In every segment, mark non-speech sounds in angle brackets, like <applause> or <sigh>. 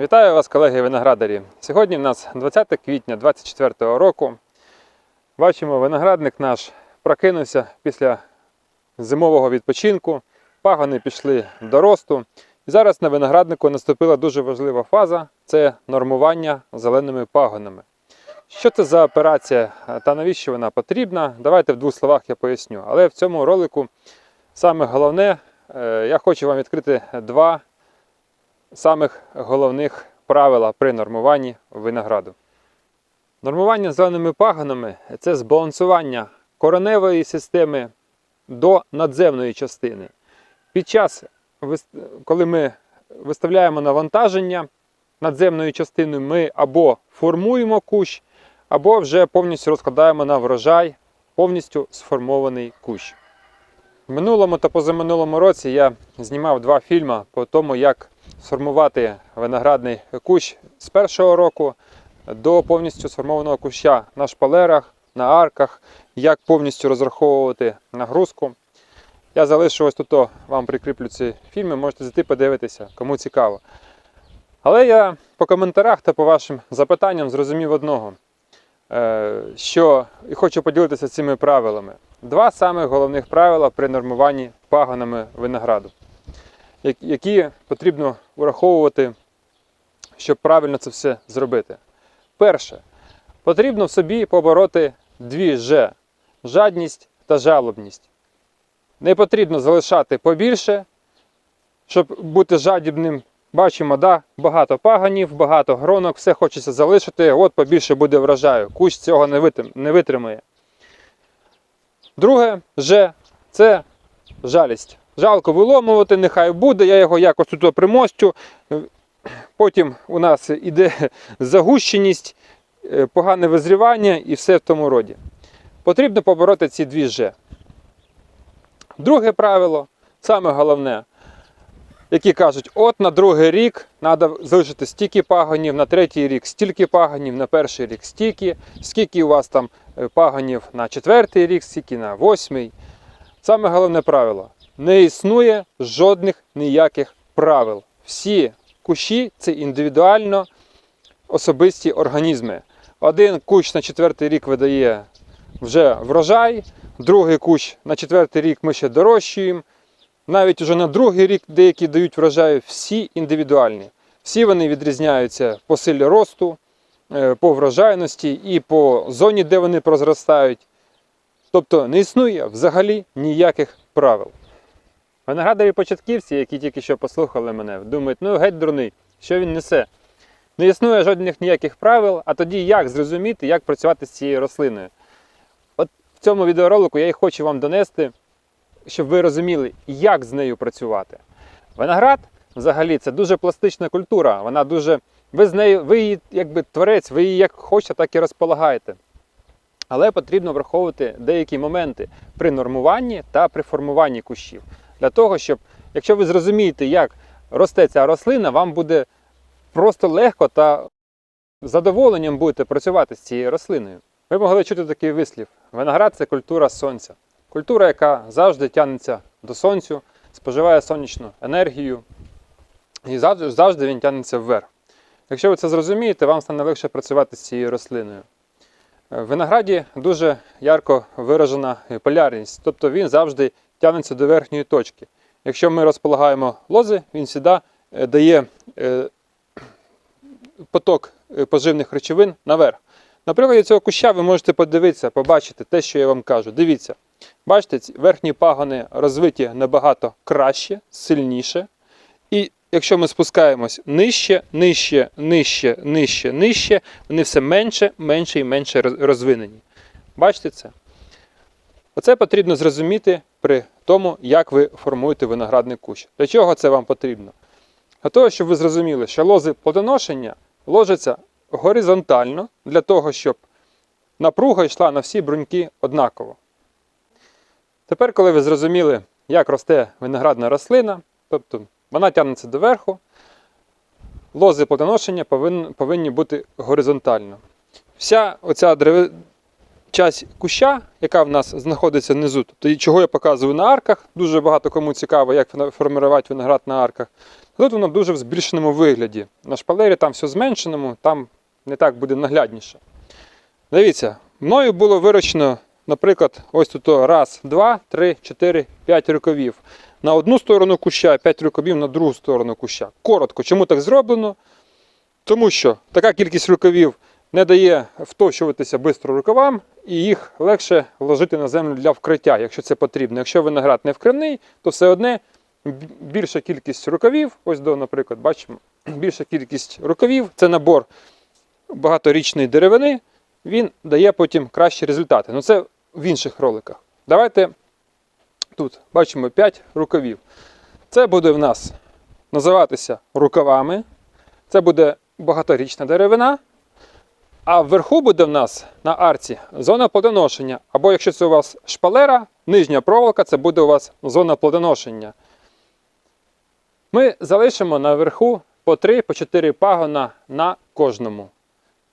Вітаю вас, колеги виноградарі. Сьогодні в нас 20 квітня 2024 року. Бачимо, виноградник наш прокинувся після зимового відпочинку. Пагони пішли до росту. І зараз на винограднику наступила дуже важлива фаза це нормування зеленими пагонами. Що це за операція та навіщо вона потрібна? Давайте в двох словах я поясню. Але в цьому ролику саме головне, е, я хочу вам відкрити два самих головних правила при нормуванні винограду. Нормування зеленими пагонами це збалансування кореневої системи до надземної частини. Під час, коли ми виставляємо навантаження надземною частиною, ми або формуємо кущ, або вже повністю розкладаємо на врожай повністю сформований кущ. В минулому та позаминулому році я знімав два фільми по тому, як сформувати виноградний кущ з першого року до повністю сформованого куща на шпалерах, на арках, як повністю розраховувати нагрузку. Я залишу ось тут вам прикріплю ці фільми, можете зайти подивитися, кому цікаво. Але я по коментарях та по вашим запитанням зрозумів одного, е, що і хочу поділитися цими правилами. Два самих головних правила при нормуванні пагонами винограду, які потрібно враховувати, щоб правильно це все зробити. Перше, потрібно в собі побороти дві Ж жадність та жалобність. Не потрібно залишати побільше, щоб бути жадібним. Бачимо, да, багато паганів, багато гронок, все хочеться залишити, от побільше буде врожаю. Кущ цього не витримає. Друге Ж це жалість. Жалко виломувати, нехай буде, я його якось тут примостю. Потім у нас іде загущеність, е, погане визрівання і все в тому роді. Потрібно побороти ці дві Ж. Друге правило, саме головне, які кажуть, от на другий рік треба залишити стільки пагонів, на третій рік стільки пагонів, на перший рік стільки, скільки у вас там е, пагонів на четвертий рік, стільки на восьмий. Саме головне правило: не існує жодних ніяких правил. Всі кущі це індивідуально особисті організми. Один кущ на четвертий рік видає вже врожай, другий кущ на четвертий рік ми ще дорощуємо. Навіть вже на другий рік деякі дають врожаю, всі індивідуальні. Всі вони відрізняються по силі росту, е, по врожайності і по зоні, де вони прозростають. Тобто не існує взагалі ніяких правил. Виноградарі початківці, які тільки що послухали мене, думають, ну геть дурний, що він несе. Не існує жодних ніяких правил, а тоді як зрозуміти, як працювати з цією рослиною. От в цьому відеоролику я і хочу вам донести, щоб ви розуміли, як з нею працювати. Виноград взагалі це дуже пластична культура. Вона дуже. Ви з нею, ви її якби творець, ви її як хочете, так і розполагаєте. Але потрібно враховувати деякі моменти при нормуванні та при формуванні кущів. Для того, щоб, якщо ви зрозумієте, як росте ця рослина, вам буде просто легко та задоволенням будете працювати з цією рослиною. Ви могли чути такий вислів: виноград це культура сонця. Культура, яка завжди тягнеться до сонцю, споживає сонячну енергію, і завжди, завжди він тягнеться вверх. Якщо ви це зрозумієте, вам стане легше працювати з цією рослиною. Е, В винограді дуже ярко виражена полярність, тобто він завжди тягнеться до верхньої точки. Якщо ми розполагаємо лози, він завжди е, дає е, поток е, поживних речовин наверх. На прикладі цього куща ви можете подивитися, побачити те, що я вам кажу. Дивіться, бачите, ці верхні пагони розвиті набагато краще, сильніше. І якщо ми спускаємось нижче, нижче, нижче, нижче, нижче, вони все менше, менше і менше розвинені. Бачите це? Оце потрібно зрозуміти при тому, як ви формуєте виноградний кущ. Для чого це вам потрібно? Для того, щоб ви зрозуміли, що лози плодоношення ложаться горизонтально для того, щоб напруга йшла на всі бруньки однаково. Тепер, коли ви зрозуміли, як росте виноградна рослина, тобто вона тягнеться доверху, лози плодоношення повинні, бути горизонтально. Вся оця. Часть куща, яка в нас знаходиться внизу, тобто чого я показую на арках, дуже багато кому цікаво, як формувати виноград на арках. Тут воно дуже в збільшеному вигляді. На шпалері там все зменшеному, там не так буде наглядніше. Дивіться, мною було вирощено, наприклад, ось тут раз, два, три, чотири, п'ять рукавів. На одну сторону куща, п'ять рукавів на другу сторону куща. Коротко, чому так зроблено? Тому що така кількість рукавів не дає втощуватися швидко рукавам, і їх легше вложити на землю для вкриття, якщо це потрібно. Якщо виноград не вкривний, то все одне більша кількість рукавів, ось до, наприклад, бачимо, <clears throat> більша кількість рукавів це набор багаторічної деревини, він дає потім кращі результати. Ну це в інших роликах. Давайте тут бачимо 5 рукавів. Це буде в нас називатися рукавами. Це буде багаторічна деревина. А вверху буде в нас на арці зона плодоношення. Або якщо це у вас шпалера, нижня проволока, це буде у вас зона плодоношення. Ми залишимо наверху по 3 по 4 пагона на кожному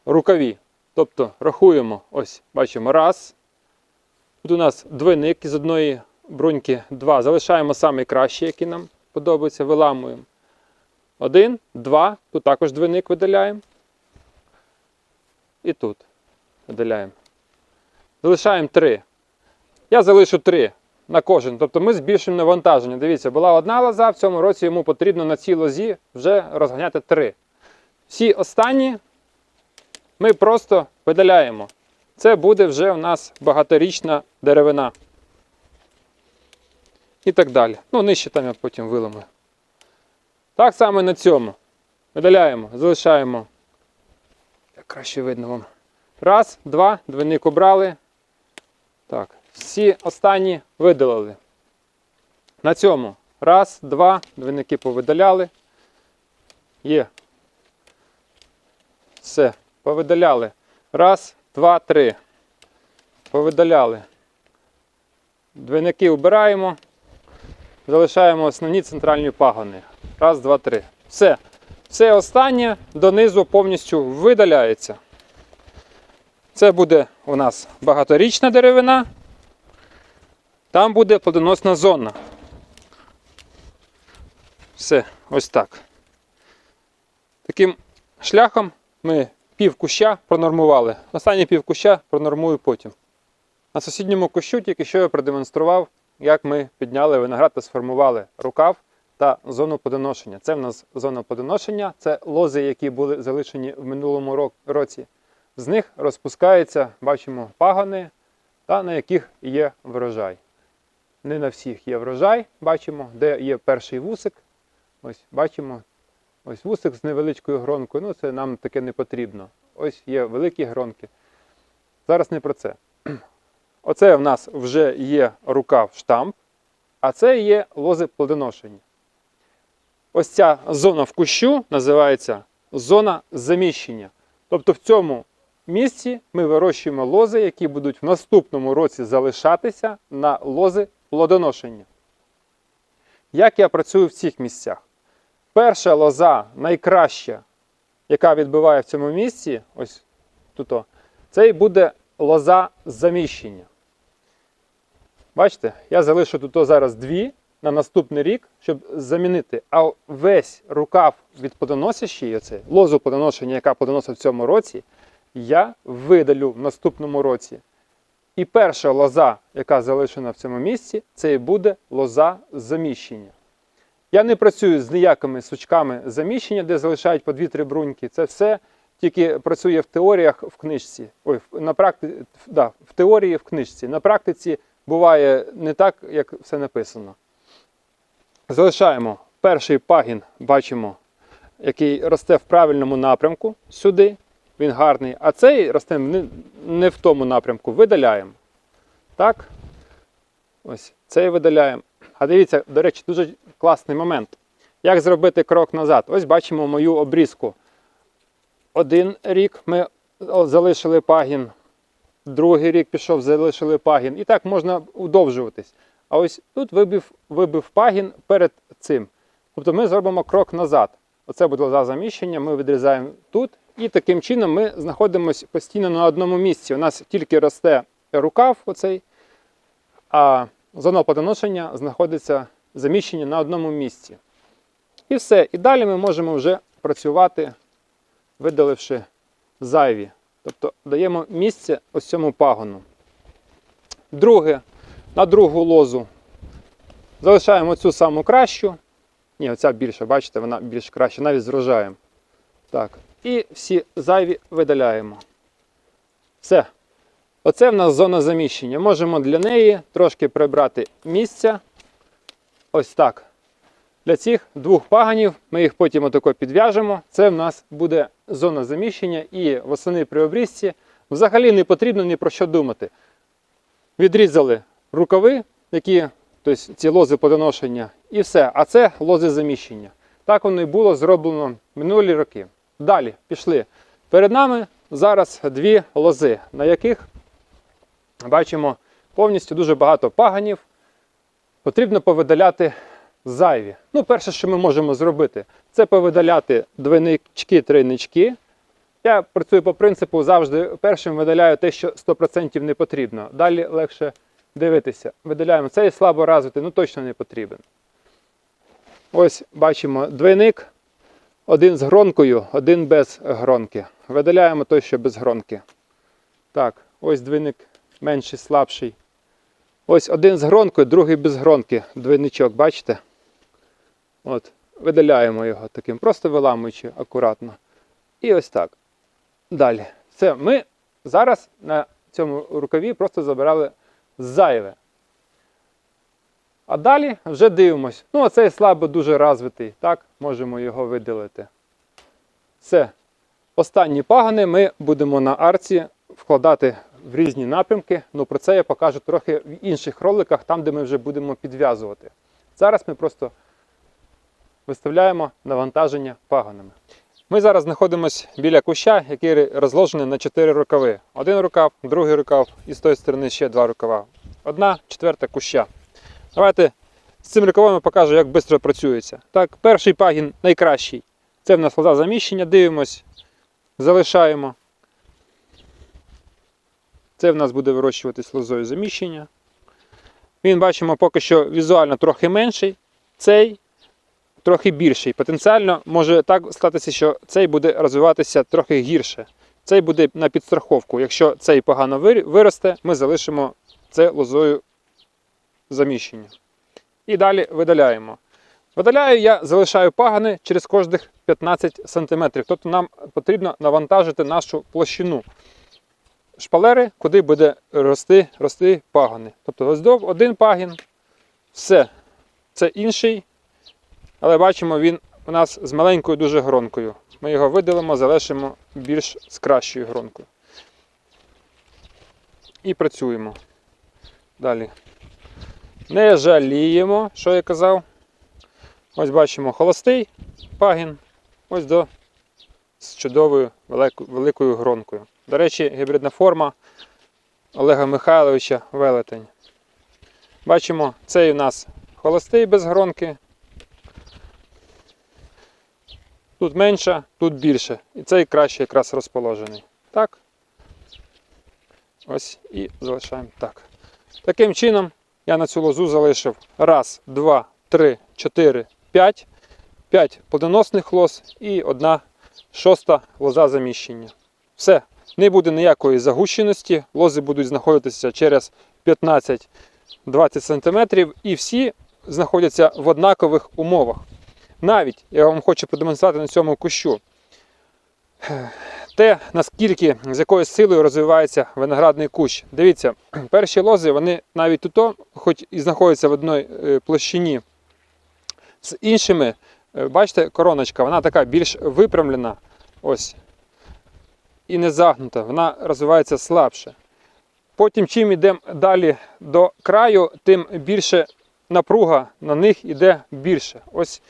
рукаві. Тобто рахуємо, ось бачимо, раз. Тут у нас двойник із одної бруньки, два. Залишаємо самий кращий, який нам подобається, виламуємо. Один, два. Тут також двойник видаляємо. І тут видаляємо. Залишаємо три. Я залишу три на кожен. Тобто ми збільшуємо навантаження. Дивіться, була одна лоза, в цьому році йому потрібно на цій лозі вже розганяти три. Всі останні ми просто видаляємо. Це буде вже у нас багаторічна деревина. І так далі. Ну, нижче там я потім виламаю. Так само на цьому. Видаляємо, залишаємо. Краще видно вам. Раз, два, двойник обрали. Так, всі останні видалили. На цьому. Раз, два, двойники повидаляли. Є. Все, повидаляли. Раз, два, три. Повидаляли. Двойники обираємо. Залишаємо основні центральні пагони. Раз, два, три. Все. Все останнє донизу повністю видаляється. Це буде у нас багаторічна деревина. Там буде плодоносна зона. Все, ось так. Таким шляхом ми пів куща пронормували. Останній пів куща пронормую потім. На сусідньому кущу тільки що я продемонстрував, як ми підняли виноград та сформували рукав та зону плодоношення. Це в нас зона плодоношення, це лози, які були залишені в минулому році. З них розпускаються, бачимо, пагони, та на яких є врожай. Не на всіх є врожай, бачимо, де є перший вусик. Ось бачимо, ось вусик з невеличкою гронкою. Ну, це нам таке не потрібно. Ось є великі гронки. Зараз не про це. Оце в нас вже є рукав штамп, а це є лози плодоношення. Ось ця зона в кущу називається зона заміщення. Тобто в цьому місці ми вирощуємо лози, які будуть в наступному році залишатися на лози плодоношення. Як я працюю в цих місцях? Перша лоза, найкраща, яка відбиває в цьому місці, ось тут, це і буде лоза заміщення. Бачите, я залишу тут зараз дві на наступний рік, щоб замінити. А весь рукав від плодоносящої, оце, лозу плодоношення, яка плодоносить в цьому році, я видалю в наступному році. І перша лоза, яка залишена в цьому місці, це і буде лоза заміщення. Я не працюю з ніякими сучками заміщення, де залишають по 2-3 бруньки. Це все тільки працює в теоріях в книжці. Ой, на практи... да, в теорії в книжці. На практиці буває не так, як все написано. Залишаємо перший пагін, бачимо, який росте в правильному напрямку сюди. Він гарний, а цей росте не, в тому напрямку. Видаляємо. Так. Ось цей видаляємо. А дивіться, до речі, дуже класний момент. Як зробити крок назад? Ось бачимо мою обрізку. Один рік ми залишили пагін, другий рік пішов, залишили пагін. І так можна удовжуватись. А ось тут вибив, вибив пагін перед цим. Тобто ми зробимо крок назад. Оце буде за заміщення, ми відрізаємо тут. І таким чином ми знаходимося постійно на одному місці. У нас тільки росте рукав, оцей, а зона плодоношення знаходиться заміщення на одному місці. І все. І далі ми можемо вже працювати, видаливши зайві. Тобто даємо місце ось цьому пагону. Друге, на другу лозу залишаємо цю саму кращу. Ні, оця більша, бачите, вона більш краща, навіть з рожаєм. Так. І всі зайві видаляємо. Все. Оце в нас зона заміщення. Можемо для неї трошки прибрати місця. Ось так. Для цих двох паганів ми їх потім отако підв'яжемо. Це в нас буде зона заміщення і восени при обрізці взагалі не потрібно ні про що думати. Відрізали рукави, які, тобто ці лози подоношення, і все. А це лози заміщення. Так воно і було зроблено минулі роки. Далі пішли. Перед нами зараз дві лози, на яких бачимо повністю дуже багато паганів. Потрібно повидаляти зайві. Ну, перше, що ми можемо зробити, це повидаляти двойнички, тройнички. Я працюю по принципу завжди першим видаляю те, що 100% не потрібно. Далі легше дивитися. Видаляємо цей слабо розвитий, ну точно не потрібен. Ось бачимо двойник, один з гронкою, один без гронки. Видаляємо той, що без гронки. Так, ось двойник менший, слабший. Ось один з гронкою, другий без гронки. Двойничок, бачите? От, видаляємо його таким, просто виламуючи акуратно. І ось так. Далі. Все, ми зараз на цьому рукаві просто забирали зайве. А далі вже дивимось. Ну, оцей слабо дуже розвитий. Так, можемо його видалити. Все. Останні пагани ми будемо на арці вкладати в різні напрямки. Ну про це я покажу трохи в інших роликах, там, де ми вже будемо підв'язувати. Зараз ми просто виставляємо навантаження паганами. Ми зараз знаходимося біля куща, який розложений на 4 рукави. Один рукав, другий рукав і з тої сторони ще два рукава. Одна четверта куща. Давайте з цим рукавом покажу, як швидко працюється. Так, перший пагін найкращий. Це в нас лоза заміщення. Дивимось, залишаємо. Це в нас буде вирощуватись лозою заміщення. Він бачимо поки що візуально трохи менший. Цей трохи більший. Потенціально може так статися, що цей буде розвиватися трохи гірше. Цей буде на підстраховку. Якщо цей погано виросте, ми залишимо це лозою заміщення. І далі видаляємо. Видаляю я залишаю пагани через кожних 15 см. Тобто нам потрібно навантажити нашу площину шпалери, куди буде рости, рости пагани. Тобто ось один пагін, все. Це інший. Але бачимо, він у нас з маленькою дуже гронкою. Ми його видалимо, залишимо більш з кращою гронкою. І працюємо. Далі. Не жаліємо, що я казав. Ось бачимо холостий пагін. Ось до з чудовою великою гронкою. До речі, гібридна форма Олега Михайловича Велетень. Бачимо, цей у нас холостий без гронки. Тут менше, тут більше. І цей краще якраз розположений. Так. Ось і залишаємо так. Таким чином я на цю лозу залишив раз, два, три, чотири, п'ять. П'ять плодоносних лоз і одна шоста лоза заміщення. Все, не буде ніякої загущеності, лози будуть знаходитися через 15-20 см і всі знаходяться в однакових умовах. Навіть я вам хочу продемонструвати на цьому кущу те, наскільки з якою силою розвивається виноградний кущ. Дивіться, перші лози, вони навіть тут, хоч і знаходяться в одній е, площині з іншими, е, бачите, короночка, вона така більш випрямлена. Ось. І не загнута, вона розвивається слабше. Потім, чим йдемо далі до краю, тим більше напруга на них йде більше. Ось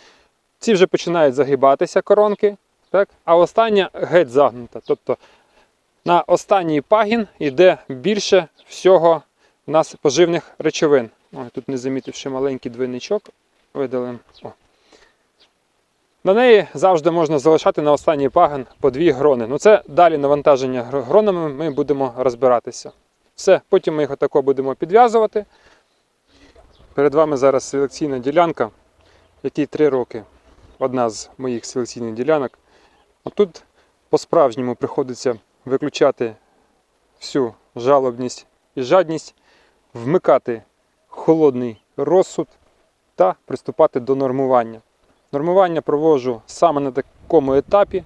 ці вже починають загибатися коронки, так? а остання геть загнута. Тобто на останній пагін йде більше всього у нас поживних речовин. Ой, тут не замітивши маленький двойничок, видалимо. На неї завжди можна залишати на останній пагін по дві грони. Ну це далі навантаження гронами ми будемо розбиратися. Все, потім ми його тако будемо підв'язувати. Перед вами зараз селекційна ділянка, якій 3 роки. Одна з моїх селекційних ділянок. Тут по-справжньому приходиться виключати всю жалобність і жадність, вмикати холодний розсуд та приступати до нормування. Нормування проводжу саме на такому етапі,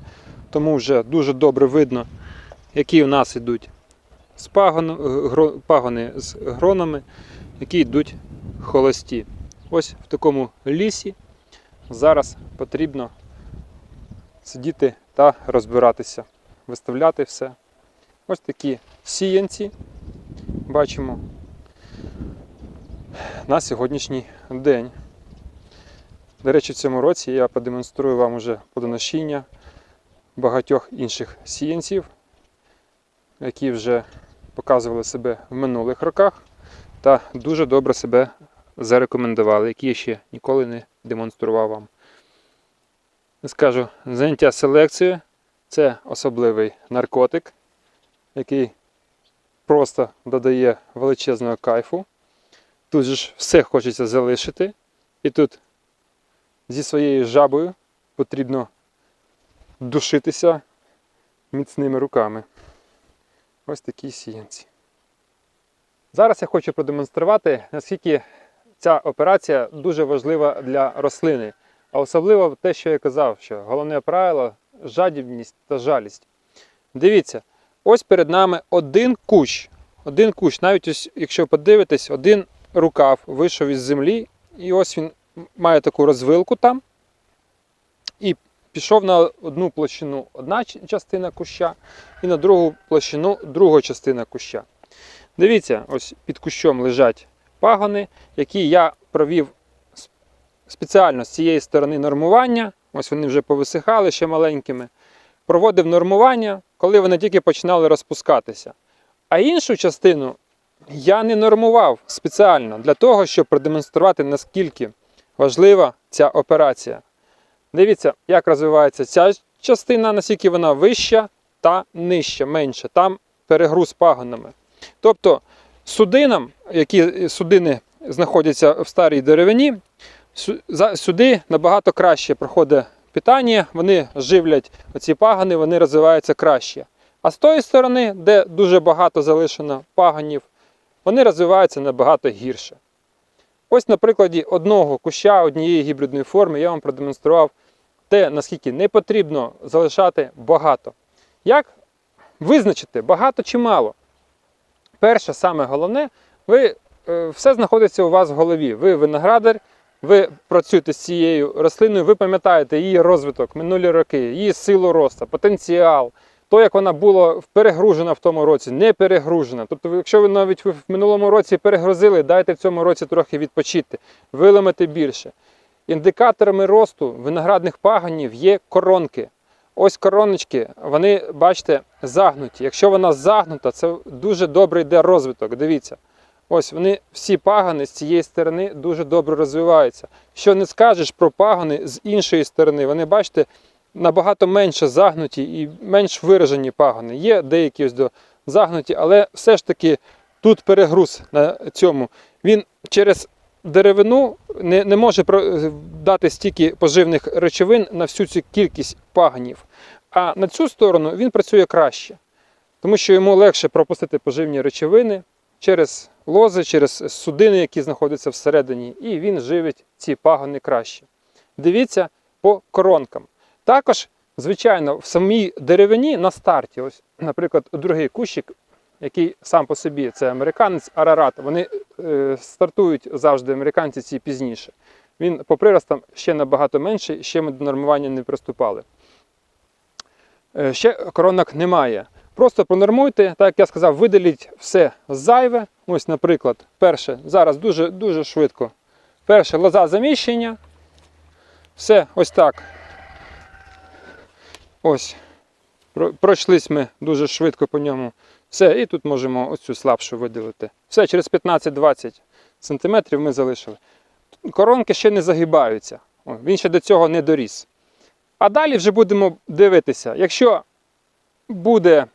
тому вже дуже добре видно, які у нас йдуть гро- пагони з гронами, які йдуть холості. Ось в такому лісі зараз потрібно сидіти та розбиратися, виставляти все. Ось такі сіянці бачимо на сьогоднішній день. До речі, в цьому році я продемонструю вам уже плодоношіння багатьох інших сіянців, які вже показували себе в минулих роках та дуже добре себе зарекомендували, які я ще ніколи не демонстрував вам. Скажу, заняття селекцією це особливий наркотик, який просто додає величезного кайфу. Тут же ж все хочеться залишити. І тут зі своєю жабою потрібно душитися міцними руками. Ось такі сіянці. Зараз я хочу продемонструвати, наскільки ця операція дуже важлива для рослини. А особливо те, що я казав, що головне правило жадібність та жалість. Дивіться, ось перед нами один кущ. Один кущ, навіть ось, якщо подивитись, один рукав вийшов із землі, і ось він має таку розвилку там. І пішов на одну площину одна частина куща, і на другу площину друга частина куща. Дивіться, ось під кущом лежать пагони, які я провів спеціально з цієї сторони нормування. Ось вони вже повисихали ще маленькими. Проводив нормування, коли вони тільки починали розпускатися. А іншу частину я не нормував спеціально для того, щоб продемонструвати, наскільки важлива ця операція. Дивіться, як розвивається ця частина, наскільки вона вища та нижча, менша. Там перегруз пагонами. Тобто судинам, які судини знаходяться в старій деревині, сюди набагато краще проходить питання, вони живлять оці пагони, вони розвиваються краще. А з тої сторони, де дуже багато залишено пагонів, вони розвиваються набагато гірше. Ось на прикладі одного куща, однієї гібридної форми я вам продемонстрував те, наскільки не потрібно залишати багато. Як визначити багато чи мало? Перше, саме головне, ви, е, все знаходиться у вас в голові. Ви виноградар, ви працюєте з цією рослиною, ви пам'ятаєте її розвиток, минулі роки, її силу росту, потенціал, то, як вона була перегружена в тому році, не перегружена. Тобто, якщо ви навіть в минулому році перегрузили, дайте в цьому році трохи відпочити, виламати більше. Індикаторами росту виноградних пагонів є коронки. Ось короночки, вони, бачите, загнуті. Якщо вона загнута, це дуже добре йде розвиток. Дивіться. Ось вони всі пагони з цієї сторони дуже добре розвиваються. Що не скажеш про пагони з іншої сторони, вони, бачите, набагато менше загнуті і менш виражені пагони. Є деякі ось до загнуті, але все ж таки тут перегруз на цьому. Він через деревину не, не може дати стільки поживних речовин на всю цю кількість пагонів. А на цю сторону він працює краще, тому що йому легше пропустити поживні речовини через лози, через судини, які знаходяться всередині, і він живить ці пагони краще. Дивіться по коронкам. Також, звичайно, в самій деревині на старті, ось, наприклад, другий кущик, який сам по собі це американець Арарат, вони стартують завжди американці ці пізніше. Він по приростам ще набагато менший, ще ми до нормування не приступали. Е, ще коронок немає. Просто пронормуйте, так як я сказав, видаліть все зайве. Ось, наприклад, перше, зараз дуже, дуже швидко. Перше лоза заміщення. Все ось так. Ось. Пройшлись ми дуже швидко по ньому. Все, і тут можемо ось цю слабшу виділити. Все, через 15-20 см ми залишили. Коронки ще не загибаються. О, Він ще до цього не доріс. А далі вже будемо дивитися. Якщо буде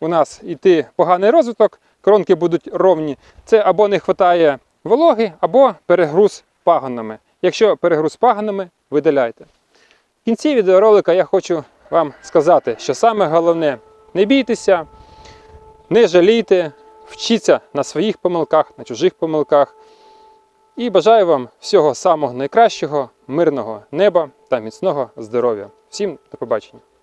у нас йти поганий розвиток, коронки будуть ровні, це або не вистачає вологи, або перегруз пагонами. Якщо перегруз пагонами, видаляйте. В кінці відеоролика я хочу вам сказати, що саме головне не бійтеся, не жалійте, вчіться на своїх помилках, на чужих помилках. І бажаю вам всього самого найкращого, мирного неба та міцного здоров'я. Всім до побачення!